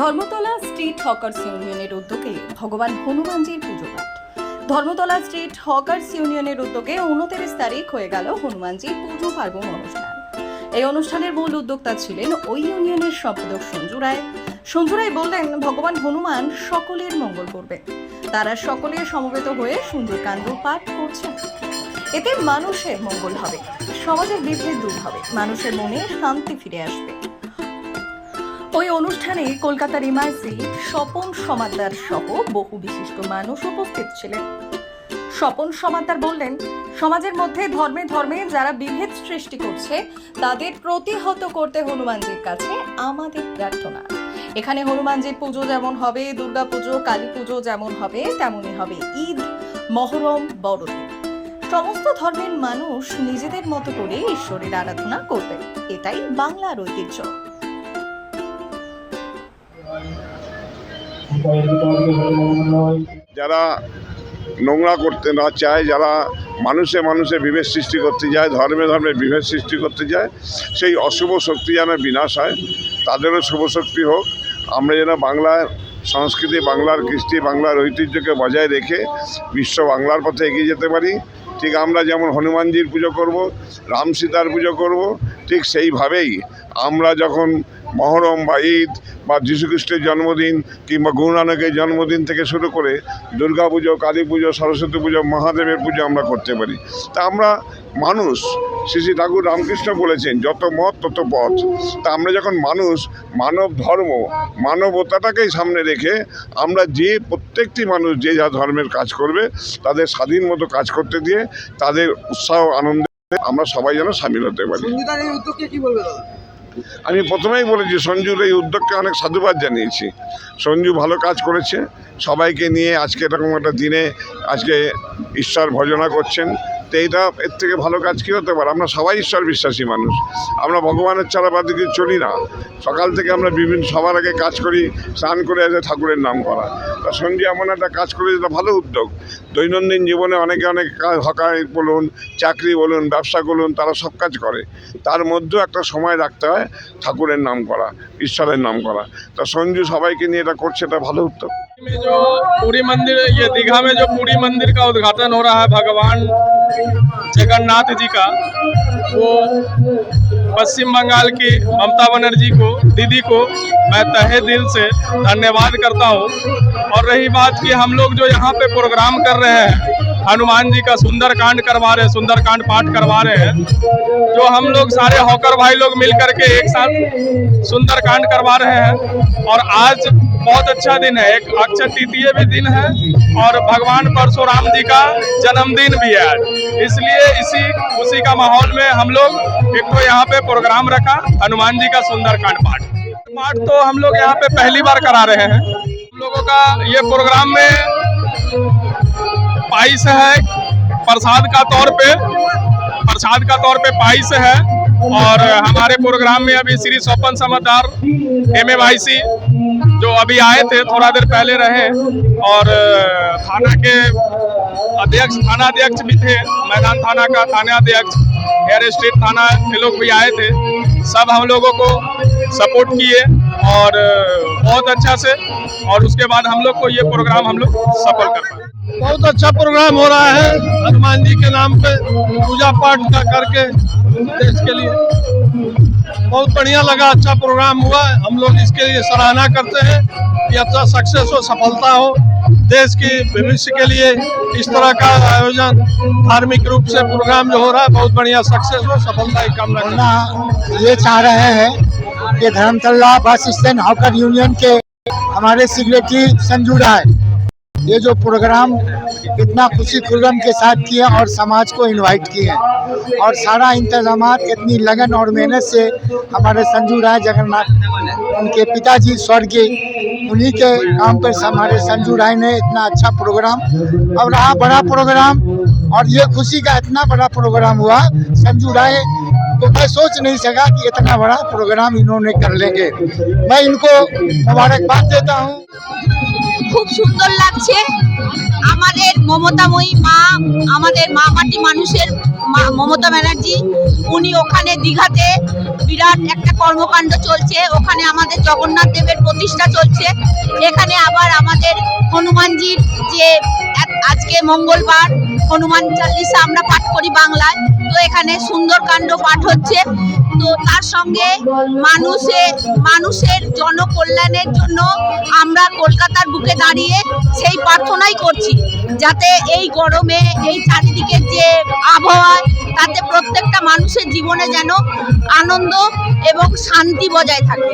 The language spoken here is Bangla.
ধর্মতলা স্ট্রিট হকার্স ইউনিয়নের উদ্যোগে ভগবান হনুমানজির পুজো পাঠ। ধর্মতলা স্ট্রিট হকার্স ইউনিয়নের উদ্যোগে উনত্রিশ তারিখ হয়ে গেল হনুমানজির পুজো পার্বণ অনুষ্ঠান। এই অনুষ্ঠানের মূল উদ্যোক্তা ছিলেন ওই ইউনিয়নের সম্পাদক সঞ্জু রায়। সঞ্জু রায় বললেন, ভগবান হনুমান সকলের মঙ্গল করবে। তারা সকলে সমবেত হয়ে সুন্দরকাণ্ড পাঠ করছেন। এতে মানুষের মঙ্গল হবে, সমাজের বিভেদ দূর হবে, মানুষের মনে শান্তি ফিরে আসবে। ওই অনুষ্ঠানে কলকাতার ইমাইসি স্বপন সমাদ্দার সহ বহু বিশিষ্ট মানুষ উপস্থিত ছিলেন। স্বপন সমাদ্দার বললেন, সমাজের মধ্যে ধর্মে ধর্মে যারা বিভেদ সৃষ্টি করছে, তাদের প্রতিহত করতে হনুমানজির কাছে আমাদের প্রার্থনা। এখানে হনুমানজির পুজো যেমন হবে, দুর্গা পুজো, কালী পুজো যেমন হবে, তেমনই হবে ঈদ, মহরম, বড়দিন। সমস্ত ধর্মের মানুষ নিজেদের মতো করে ঈশ্বরের আরাধনা করবে এটাই বাংলার ঐতিহ্য। যারা নোংরা করতে না চায়, যারা মানুষে মানুষে বিভেদ সৃষ্টি করতে যায়, ধর্মে ধর্মে বিভেদ সৃষ্টি করতে যায়, সেই অশুভ শক্তি যেন বিনাশ হয়, তাদেরও শুভ শক্তি হোক। আমরা যেন বাংলার সংস্কৃতি, বাংলার কৃষ্টি, বাংলার ঐতিহ্যকে বজায় রেখে বিশ্ব বাংলার পথে এগিয়ে যেতে পারি। ঠিক আমরা যেমন হনুমানজির পুজো করব, রাম সীতার পুজো করব, ঠিক সেইভাবেই আমরা যখন মহরম বা ঈদ বা যীশুখ্রিস্টের জন্মদিন কিংবা গুরু নানকের জন্মদিন থেকে শুরু করে দুর্গা পুজো, কালী পুজো, সরস্বতী পুজো, মহাদেবের পুজো আমরা করতে পারি। তা আমরা মানুষ শ্রী শ্রী ঠাকুর রামকৃষ্ণ বলেছেন, যত মত, তত পথ। তা আমরা যখন মানুষ, মানব ধর্ম, মানবতাটাকেই সামনে রেখে আমরা যে প্রত্যেকটি মানুষ যে যা ধর্মের কাজ করবে, তাদের স্বাধীন মতো কাজ করতে দিয়ে তাদের উৎসাহ, আনন্দে আমরা সবাই যেন সামিল হতে পারি। আমি প্রথমেই বলেছি, সঞ্জুর এই উদ্যোগকে অনেক সাধুবাদ জানিয়েছি। সঞ্জু ভালো কাজ করেছে। সবাইকে নিয়ে আজকে এরকম একটা দিনে আজকে ঈশ্বর ভজনা করছেন। তো এইটা এর থেকে ভালো কাজ কী হতে পারে? আমরা সবাই ঈশ্বর বিশ্বাসী মানুষ। আমরা ভগবানের ছাড়া বাদ চলি না। সকাল থেকে আমরা বিভিন্ন, সবার আগে কাজ করি, স্নান করে এসে ঠাকুরের নাম করা। তা সঞ্জু এমন একটা কাজ করে যেটা ভালো উদ্যোগ। দৈনন্দিন জীবনে অনেকে, অনেক হকাই বলুন, চাকরি বলুন, ব্যবসা বলুন তারা সব কাজ করে। তার মধ্যেও একটা সময় রাখতে হয় ঠাকুরের নাম করা, ঈশ্বরের নাম করা। তা সঞ্জু সবাইকে নিয়ে এটা করছে, এটা ভালো উদ্যোগ। में जो पूरी मंदिर, ये दीघा में जो पूरी मंदिर का उद्घाटन हो रहा है भगवान जगन्नाथ जी का, वो पश्चिम बंगाल की ममता बनर्जी को, दीदी को मैं तहे दिल से धन्यवाद करता हूँ। और रही बात कि हम लोग जो यहाँ पे प्रोग्राम कर रहे हैं हनुमान जी का सुंदर कांड करवा रहे हैं, सुंदर कांड पाठ करवा रहे हैं, जो हम लोग सारे हॉकर भाई लोग मिल करके एक साथ सुंदर कांड करवा रहे हैं। और आज बहुत अच्छा दिन है, एक अक्षय तृतीय भी दिन है, और भगवान परशुराम जी का जन्मदिन भी है इसलिए इसी, उसी का माहौल में हम लोग एक तो यहाँ पे प्रोग्राम रखा, हनुमान जी का सुंदर कांड पाठ। पाठ तो हम लोग यहाँ पे पहली बार करा रहे हैं। हम लोगों का ये प्रोग्राम में पाइस है। प्रसाद का तौर पे, प्रसाद का तौर पे पाइस है। और हमारे प्रोग्राम में अभी श्री स्वपन समझदार एम जो अभी आए थे, थोड़ा देर पहले रहे। और थाना के अध्यक्ष थाना अध्यक्ष भी थे, मैदान थाना का थाना अध्यक्ष हेयर स्टेट थाना के लोग भी आए थे। सब हम लोगों को सपोर्ट किए। और बहुत अच्छा से, और उसके बाद हम लोग को ये प्रोग्राम हम लोग सफल कर पाए। बहुत अच्छा प्रोग्राम हो रहा है, हनुमान जी के नाम पे पूजा पाठ का करके देश के लिए। बहुत बढ़िया लगा अच्छा प्रोग्राम हुआ, हम लोग इसके लिए सराहना करते हैं कि अच्छा सक्सेस हो, सफलता हो। देश की भविष्य के लिए इस तरह का आयोजन धार्मिक रूप से प्रोग्राम जो हो रहा है, बहुत बढ़िया सक्सेस हो सफलता की रखना ये चाह रहे हैं कि Dharmatala bus stand hawker union के हमारे सेक्रेटरी संजू राय, ये जो प्रोग्राम इतना खुशी खुर्रम के साथ किए और समाज को इनवाइट किए। और सारा इंतज़ाम इतनी लगन और मेहनत से हमारे संजू राय जगन्नाथ, उनके पिताजी स्वर्गीय, उन्हीं के काम पर हमारे संजू राय ने इतना अच्छा प्रोग्राम अब रहा बड़ा प्रोग्राम और ये खुशी का इतना बड़ा प्रोग्राम हुआ, संजू राय तो मैं सोच नहीं सका कि इतना बड़ा प्रोग्राम इन्होंने कर लेंगे। मैं इनको मुबारकबाद देता हूँ। खूब सुंदर लगे আমাদের মমতাময়ী মা, আমাদের মা মাটি মানুষের মমতা ব্যানার্জি, উনি ওখানে দীঘাতে বিরাট একটা কর্মকাণ্ড চলছে। ওখানে আমাদের জগন্নাথ দেবের প্রতিষ্ঠা চলছে। এখানে আবার আমাদের হনুমানজির যে আজকে মঙ্গলবার, হনুমান চাল্লিশা আমরা পাঠ করি বাংলায়। তো এখানে সুন্দরকাণ্ড পাঠ হচ্ছে। তো তার সঙ্গে মানুষে, মানুষের জনকল্যাণের জন্য আমরা কলকাতার বুকে দাঁড়িয়ে সেই প্রার্থনাই করছি। যাতে এই গরমে, এই চারিদিকের যে আবহাওয়া, তাতে প্রত্যেকটা মানুষের জীবনে যেন আনন্দ এবং শান্তি বজায় থাকে।